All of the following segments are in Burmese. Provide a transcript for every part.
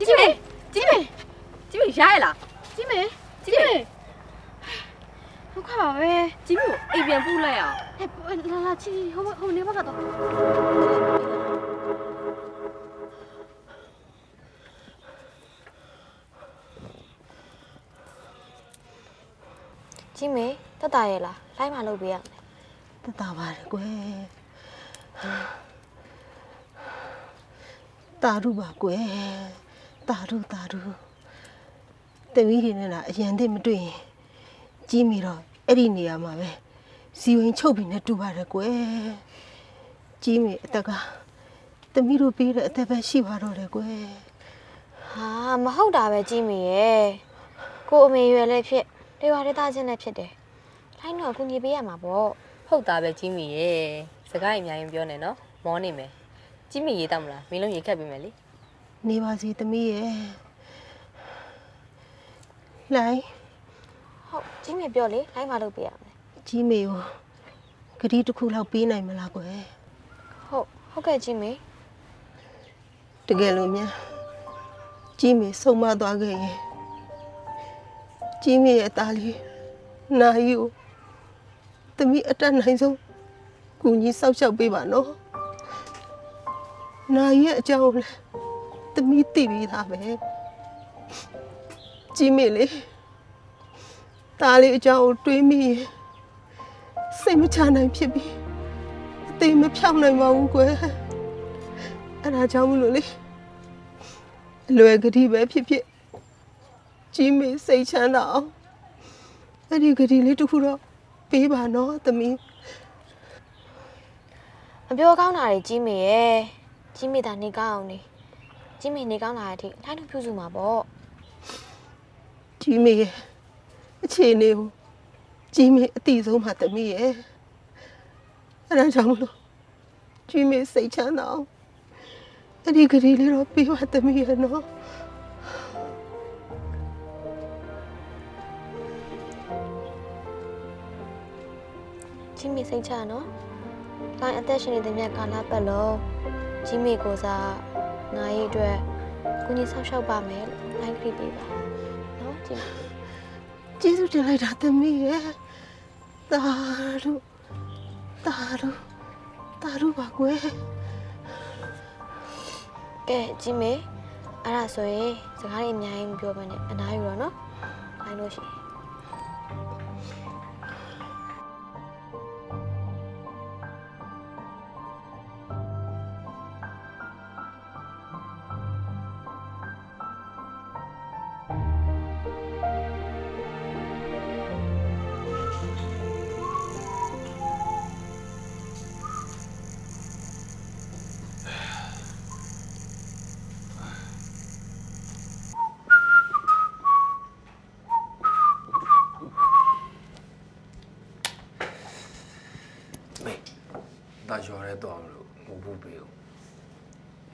ကြီးမေကြီးမေကြီးမေရရလားကြီးမေကြီးမေဒုက္ခပါပဲကြီးမေကိုအိမ်ပြန်ပို့လိုက်အောင်ဟဲ့လာလာချီဟိုဟိုနေဘက်ကတော့ကြီးမေတက်တာရဲ့လားလိုက်မှလုပ်ပေးရမယ်တတ်တာပါတယ်ကွယ်တာရုပါကွယ် တာရုတာရုတမီးတွေနဲ့လားအရန်တည်းမတွေ့ရင်ကြီးမီတော့အဲ့ဒီနေရာမှာပဲစီဝင်ချုပ်ပြီးနဲ့တူပါတယ်ကွယ်ကြီးမီအသက်ကတမီးတို့ပြီးတဲ့အသက်ပဲရှိပါတော့တယ်ကွယ်ဟာမဟုတ်တာပဲကြီးမေရဲ့ကိုအမေရွယ်လည်းဖြစ်တေဝါဒေသချင်းလည်းဖြစ်တယ်လိုက်တော့ကူညီပေးရမှာပေါ့ဟုတ်တာပဲကြီးမေရဲ့စကားအများကြီးပြောနေနော်မောနေမယ်ကြီးမေရေးတော့မလားမင်းလုံးရေးခတ်ပေးမယ်လေ နေပါစီတမီးရဲ့လိုက်ဟုတ်ကြီးမေပြောလေလိုက်မှလုပ်ပေးရမယ်ကြီးမီကိုဂရီတစ်ခုလောက်ပေးနိုင်မလားကွယ်ဟုတ်ဟုတ်ကဲ့ကြီးမေတကယ်လို့များကြီးမေဆုံးမသွားခဲ့ရင်ကြီးမေရဲ့သားလေးနာယီကိုတမီးအတက်နိုင်ဆုံးကူညီစောက်ရှောက်ပေးပါနော်နာယီရဲ့အကြောင်းကိုလည်း တမီးသိပြီးသားပဲကြီးမေလေသားလေးအကြောင်းကိုတွေးမိရင်စိတ်မချနိုင်ဖြစ်ပြီးအသေးမဖြောင်းနိုင်ပါဘူးကွယ်အဲ့ဒါကြောင့်မလို့လေအလွယ်ကတိပဲဖြစ်ဖြစ်ကြီးမေစိတ်ချမ်းသာအောင်အဲ့ဒီကတိလေးတစ်ခုတော့ပေးပါနော်သမီးမပြောကောင်းတာတွေကြီးမေရဲ့ကြီးမေသာနေကောင်းအောင်နေ ကြီးမေနေကောင်းလာတဲ့အထိလိုက်လို့ပြုစုမှာပေါ့ကြီးမေရဲ့အခြေအနေကိုကြီးမေအတိဆုံးမှသမီးရဲ့အဲ့ဒါကြောင့်မလို့ကြီးမေစိတ်ချမ်းသာအောင်အဲ့ဒီကတိလေးတော့ပေးပါသမီးရဲ့နော်ကြီးမေစိတ်ချနော်တိုင်းအသက်ရှင်နေတဲ့မြတ်ကာလပတ်လုံးကြီးမေကိုစားနို င်ရဲ့အတွက်ကိုကြီးဆောက်ရှောက်ပါမယ်လို့လိုက်ခရီးပေးပါနော်ကြီးမေကျေးဇူးတင်လိုက်တာသမီးရဲ့တာတို့တာတို့တာတို့ပါကွယ်ကဲကြီးမေအဲ့ဒါဆိုရင်စကားတွေအများကြီးမပြောဘဲနဲ့အနားယူတော့နော်လိုက်လို့ရှိရင်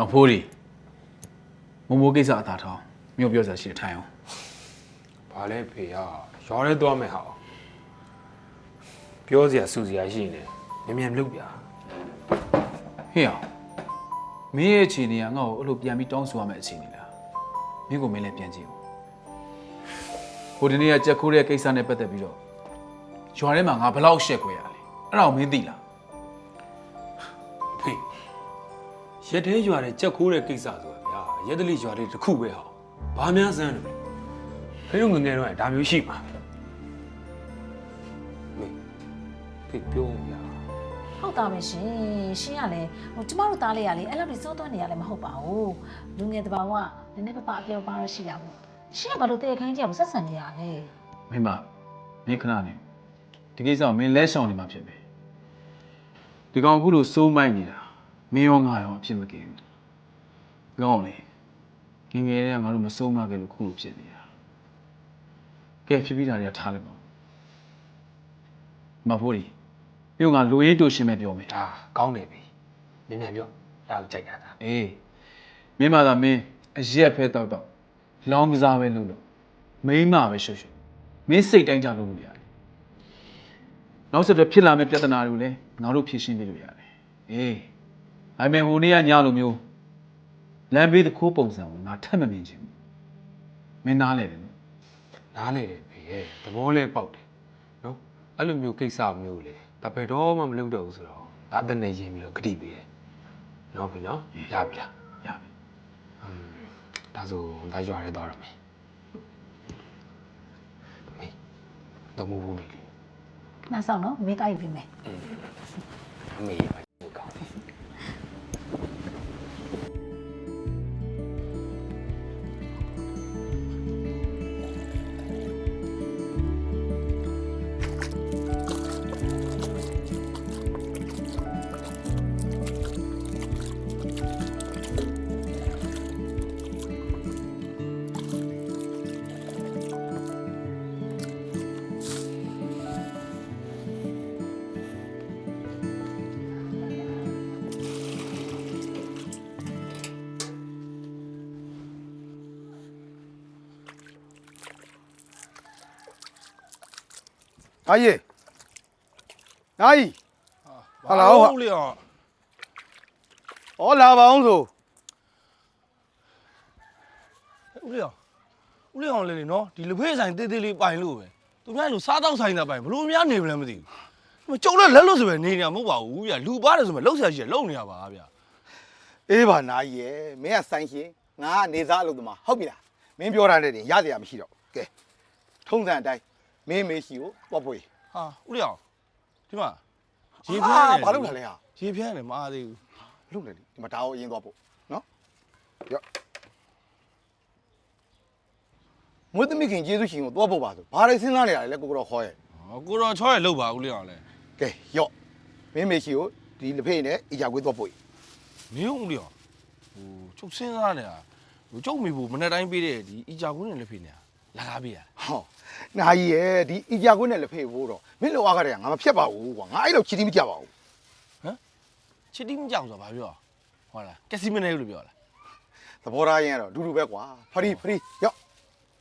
ညောင်ဖိုးဒီမမိုးကိစ္စအသာထောင်းမြို့ပြောစရာရှိတယ်ထိုင်အောင်ဘာလဲဖေရရွာရဲတော့မယ်ဟာပြောစရာစူစရာရှိနေမြန်မြန်လုပ်ပြ။ဟေ့အောင်မင်းရဲ့အခြေအနေကငါ့ကိုအဲ့လိုပြန်ပြီးတောင်းဆိုရမယ့်အခြေအနေလား။မင်းကိုမင်းလည်းပြန်ကြည့်ဦး။ဟိုဒီနေ့ကကြက်ခိုးတဲ့ကိစ္စနဲ့ပတ်သက်ပြီးတော့ရွာထဲမှာငါဘယ်လောက်ရှက်ခွဲရလဲ။အဲ့ဒါကိုမင်းသိလား ရက်သေးရွာတဲ့ကြက်ခိုးတဲ့ကိစ္စဆိုတာဗျာရက်တလိရွာတဲ့တစ်ခုပဲဟာဘာများစမ်းတယ်ဖေတို့ငယ်ငယ်တော့ဒါမျိုးရှိမှာမေဖေပြောဦးဗျာဟုတ်တာပဲရှင်ရှင်ကလည်းဟိုကျမတို့သားလေးကလေအဲ့လောက်ကြီးစိုးသွန်းနေရလဲမဟုတ်ပါဘူးလူငယ်တစ်ပါးကနည်းနည်းပပအပြောပါရရှိတာပေါ့ရှင်ကဘာလို့တဲ့ခိုင်းကြဘူးဆက်ဆံနေရလဲ။မင်းမမင်းခဏနေဒီကိစ္စကိုမင်းလဲရှောင်နေမှာဖြစ်ပဲ။ဒီကောင်အခုလိုစိုးမိုက်နေတာ မင်းရောငါရောအဖြစ်မကင်းဘူး။ဒီကောင်လေငယ်ငယ်တည်းကငါတို့မစိုးမခဲ့လို့ခုလိုဖြစ်နေတာ။ကဲဖြစ်ပြီးတာတွေကထားလိုက်ပါဦး။မဖို့ဒီပြုံးကလူရင်းတူရှင်းမဲ့ပြောမယ်ဒါကောင်းတယ်ပြီမြန်မြန်ပြောအဲ့ဒါကိုကြိုက်ရတာ။အေးမင်းမသာမင်းအရက်ဖဲတော့တော့လောင်းကစားပဲလုပ်လို့မိန်းမပဲရွှွှွှွမင်းစိတ်တိုင်းကြလုပ်လို့ရတယ်။နောက်ဆက်တွဲဖြစ်လာမယ့်ပြဿနာတွေကိုလည်းငါတို့ဖြေရှင်းပေးလို့ရတယ်။အေး ဒါပေမဲ့ဟိုနေ့ကညလိုမျိုးလမ်းဘေးတစ်ခိုးပုံစံကိုငါထက်မမြင်ချင်ဘူးမင်းနားလေတယ်နော်နားလေတယ်ဖေရဲ့သဘောလဲပေါက်တယ်နော်အဲ့လိုမျိုးကိစ္စမျိုးလေဒါဘယ်တော့မှမလုပ်တော့ဘူးဆိုတော့ဒါအသက်နဲ့ရင်းပြီးတော့ဂတိပေးတယ်နော်ဖေနော်ရပြီလားရပြီอืมဒါဆိုဒါရွာရဲသွားရမယ်မေတော့မဟုတ်ဘူးမေနှဆောင်နော်မေးကြိုက်ပြီမယ်အမေပါ ။အားကြီး။အားကြီး။ဟာလာဟုတ်လေ။ဩလာပါအောင်ဆို။ဦးလေးအောင်ဦးလေးအောင်လေးနော်ဒီလူဖေးဆိုင်တေးသေးလေးပိုင်လို့ပဲ။သူများလူစားတော့ဆိုင်တာပိုင်ဘလို့များနေမလဲမသိဘူး။ကျုံလက်လက်လို့ဆိုပဲနေနေမဟုတ်ပါဘူးဗျာလူပါတယ်ဆိုမှလှုပ်ရှားရှိတယ်လှုပ်နေရပါဗျာအေးပါနာကြီးရယ်မင်းကဆိုင်ရှင်ငါကနေစားအလုပ်သမားဟုတ်ပြီလားမင်းပြောတာနဲ့တင်ရစရာမရှိတော့ကဲထုံးစံအတိုင်း မင်းမေးရှိကိုပေါ့ပွေဟာဦးလေအောင်ဒီမှာရေရေဖျဖျားန်းဘာလုပ်လာလဲဟာရေဖျန်းတယ်မအားသေးဘူးလုပ်လေဒီမှာဒါကိုအရင်သွားပို့နော်ရော့မွေးသမီးခင်ကျေးဇူးရှင်ကိုသွားပို့ပါဆိုဘာတွေစဉ်းစားနေရလဲကိုကတော့ခေါ်ရဲ့ဟောကိုတော်ချောရဲ့လှုပ်ပါဦးလေအောင်လေကဲရော့မင်းမေးရှိကိုဒီလက်ဖေးနဲ့အရာကွေးသွားပို့မင်းဦးလေအောင်ဟိုချုပ်စင်းစားနေတာဟိုကျုပ်မိဖို့မနေ့တိုင်းပေးတဲ့ဒီအီဂျာကွင်းနဲ့လက်ဖေးနေတာ လာကားပေးရဟောနာကြီးရဲ့ဒီအရာကွေးနဲ့လက်ဖေးဖို့တော့မင်းလိုအားကတည်းကငါမဖြတ်ပါဘူးကွာငါအဲ့လိုချီတီးမကြပါဘူးချစ်တိမကြောက်ဆိုတာဘာပြောဟောလားကက်စီမနေလို့ပြောလားသဘောထားရင်ကတော့ဒူဒူပဲကွာဖရီဖရီရော့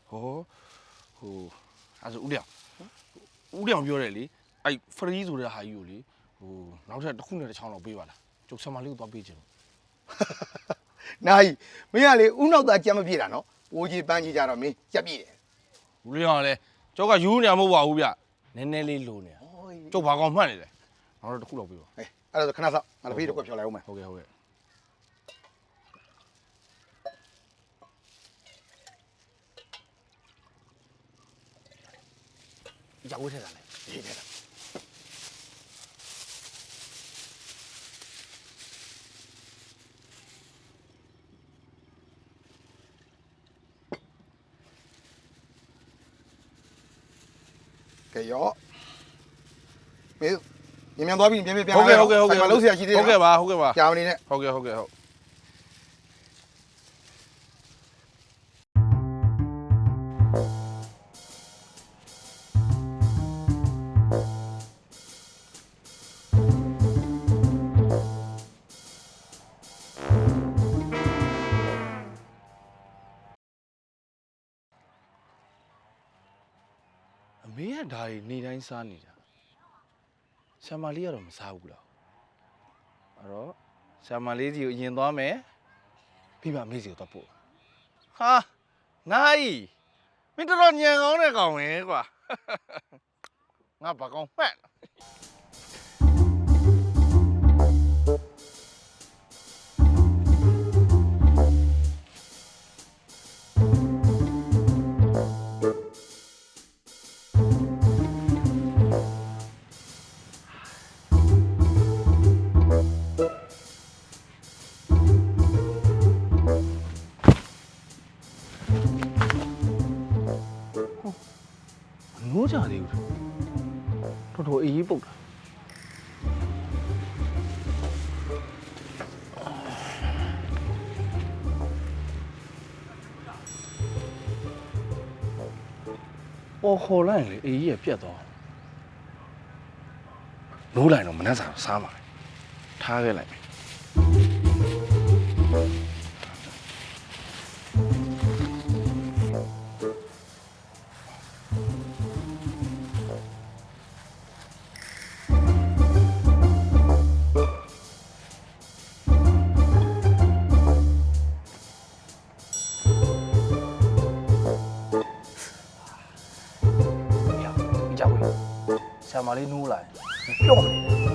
ဟောဟိုအဲ့ဆိုဦးလျောင်ဦးလျောင်ပြောတယ်လေအဲ့ဖရီဆိုတဲ့ဟာကြီးကိုလေဟိုနောက်ထပ်တစ်ခုနဲ့တစ်ချောင်းလောက်ပေးပါလားကျုပ်ဆံမလေးကိုသွားပေးချင်လို့နိုင်မင်းကလေဥနောက်သားကြမ်းမပြေတာနော်ပိုးကြီးပန်းကြီးကြတော့မင်းကြက်ပြေတယ် ဦးလျောင်ကလည်းကျောက်ကယူနေမှာမဟုတ်ပါဘူးဗျနည်းနည်းလေးလိုနေတာကျုပ်ဘာကောင်မှတ်နေလဲနောက်တော့တစ်ခုလောက်ပေးပါဟဲ့အဲ့ဒါဆိုခဏစောင့်ငါတပည့်တော့ကွက်ဖြော်လိုက်အောင်မယ်ဟုတ်ကဲ့ဟုတ်ကဲ့ရောက်ဝဲထဲတာလေရေးထဲတာ ကဲရော့မင်းမြန်မြန်သွားပြီမြန်မြန်ပြန်ဟုတ်ကဲ့ဟုတ်ကဲ့ဟုတ်ကဲ့မလို့ဆရာရှိသေးတယ်ဟုတ်ကဲ့ပါဟုတ်ကဲ့ပါကြာမနေနဲ့ဟုတ်ကဲ့ဟုတ်ကဲ့ဟုတ် ဒါတွေနေတိုင်းစားနေတာဆ iam မလေးကတော့မစားဘူးလားအဲ့တော့ဆ iam မလေးကြီးကိုအရင်သွားမယ်ပြီးမှမေးစီကိုသွားပို့ဟာနိုင်မင်းတော်တော်ညံကောင်းတဲ့ကောင်ပဲကွာငါဘာကောင်မှတ် ခေါ်လိုက်ရင်လေအေးကြီးရပြတ်သွားနိုးလိုက်တော့မနှက်စားစားမှာထားခဲ့လိုက်မယ် လေးနိုးလာရင်ပျော့နေတယ်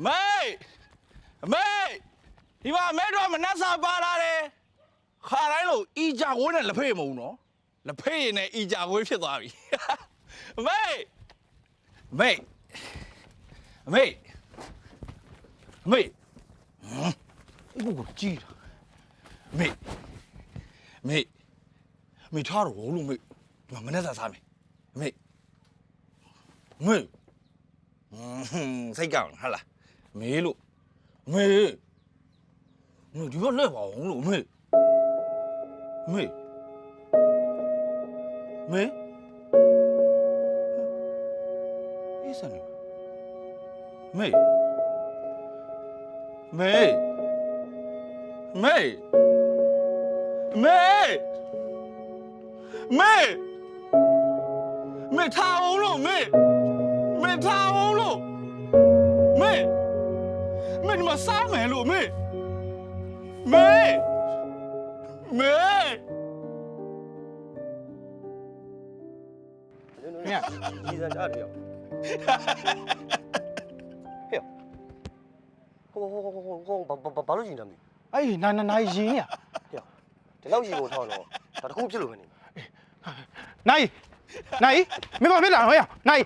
အမေအမေဒီမှာအမေတို့ကမနှက်စာပါလာတယ်ခါတိုင်းလို့အီကြဝင်းနဲ့လက်ဖေးမဟုတ်ဘူးနော်လက်ဖေးရင်နဲ့အီကြဝင်းဖြစ်သွားပြီအမေ အမေအမေအမေဟမ်အခုကကြည့်တာအမေအမေအမေထားတော့လို့အမေဒီမှာမနှက်စာစားမယ်အမေအမေဟွန်းစိတ်ကောင်းဟာလားမေးလို့မေးမေးဒီမှာလဲပါအောင်လို့မေးမေးမေးအေး မေးမေးမေးမေးမေးမေးထားအောင်လို့မေးမေထားအောင်လို့မေမေဒီမှာစားမယ်လို့မေမေမေမြတ်ဒီစံ ချတယ်ဟေ့ဟိုဟိုဟိုဟိုဟိုဘာဘာလို့ရင်တမ်းလဲအေးနာနာနာရင်ရဒီလောက်ကြီးကိုထောင်းတော့ဒါတခုဖြစ်လို့ပဲနေနိုင်နိုင်မင်းမဖြစ်လာဟေ့နိုင်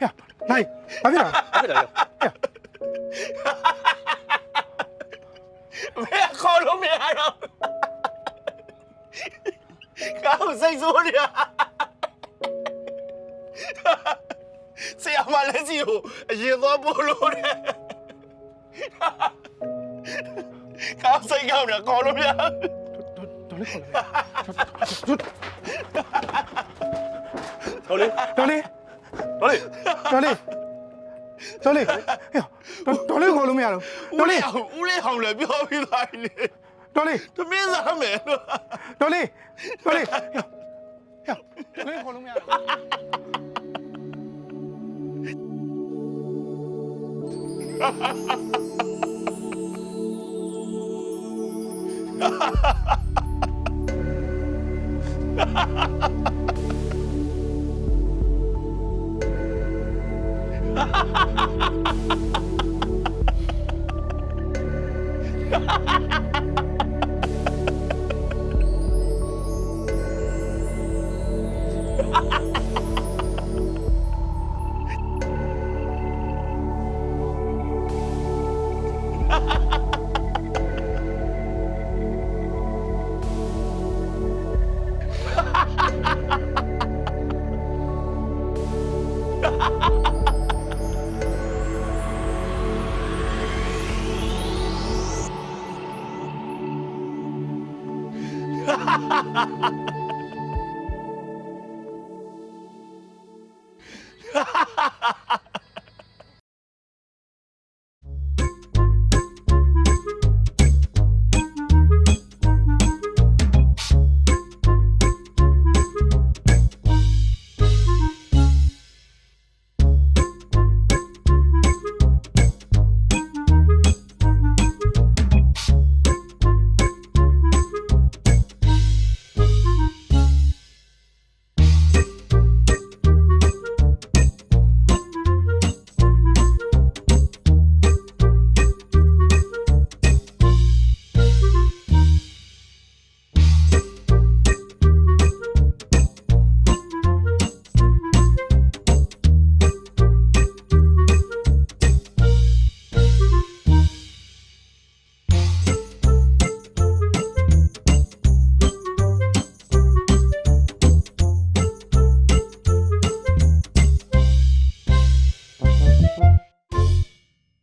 ဟေ့နိုင်ဘာဖြစ်လာဖြစ်တယ်ရောမေခေါ်လို့မရတော့ကောင်းစိတ်ဆိုးနေရ ဆရာမလည်းစီကိုအရင်သွားပို့လို့တဲ့ကောင်းစိတ်ကောင်းတယ်ခေါ်လို့မရတော်လေးခေါ်လို့တော်လေးတော်လေးတော်လေးတော်လေးတော်လေးခေါ်လို့မရတော့တော်လေးဦးလေးဟောင်းလည်းပြောပြီးသားလေတော်လေးသမင်းစားမယ်လို့တော်လေးတော်လေးဟဲ့တော်လေးခေါ်လို့မရတော့ Ha ha ha! ha ha ha